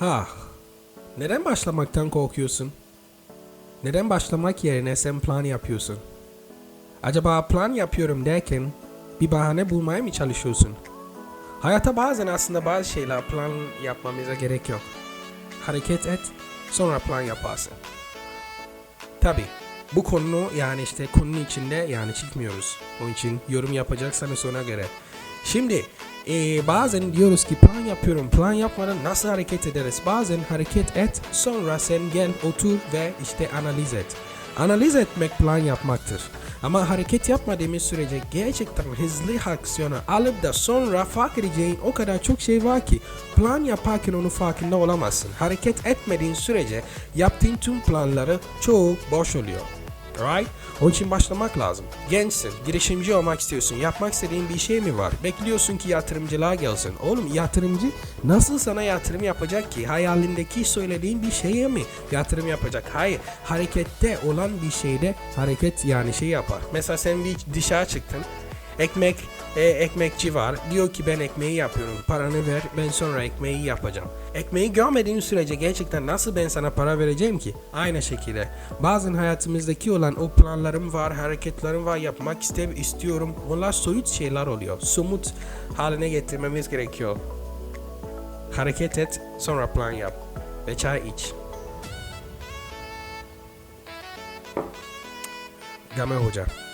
Ha, neden başlamaktan korkuyorsun? Neden başlamak yerine sen plan yapıyorsun? Acaba plan yapıyorum derken bir bahane bulmaya mı çalışıyorsun? Hayata bazen aslında bazı şeyler plan yapmamıza gerek yok. Hareket et, sonra plan yaparsın. Tabi bu konu yani işte konunun içinde yani çıkmıyoruz. Onun için yorum yapacaksanız ona göre. Şimdi eee, bazen diyoruz ki plan yapıyorum. Plan yapmadan nasıl hareket ederiz? Bazen hareket et sonra sen gel otur ve işte analiz et. Analiz etmek plan yapmaktır. Ama hareket yapmadığımız sürece gerçekten hızlı aksiyona alıp da sonra fark edeceğin o kadar çok şey var ki plan yaparken onun farkında olamazsın. Hareket etmediğin sürece yaptığın tüm planları çoğu boş oluyor. Right? Onun için başlamak lazım. Gençsin, girişimci olmak istiyorsun. Yapmak istediğin bir şey mi var? Bekliyorsun ki yatırımcılar gelsin. Oğlum yatırımcı nasıl sana yatırım yapacak ki? Hayalindeki söylediğin bir şeye mi yatırım yapacak? Hayır. Harekette olan bir şeyde hareket yani şey yapar. Mesela sen bir dışarı çıktın. Ekmek, e, ekmekçi var. Diyor ki ben ekmeği yapıyorum. Paranı ver ben sonra ekmeği yapacağım. Ekmeği görmediğin sürece gerçekten nasıl ben sana para vereceğim ki? Aynı şekilde. Bazen hayatımızdaki olan o planlarım var, hareketlerim var, yapmak istem istiyorum. Bunlar soyut şeyler oluyor. Somut haline getirmemiz gerekiyor. Hareket et, sonra plan yap. Ve çay iç. Game Hoca.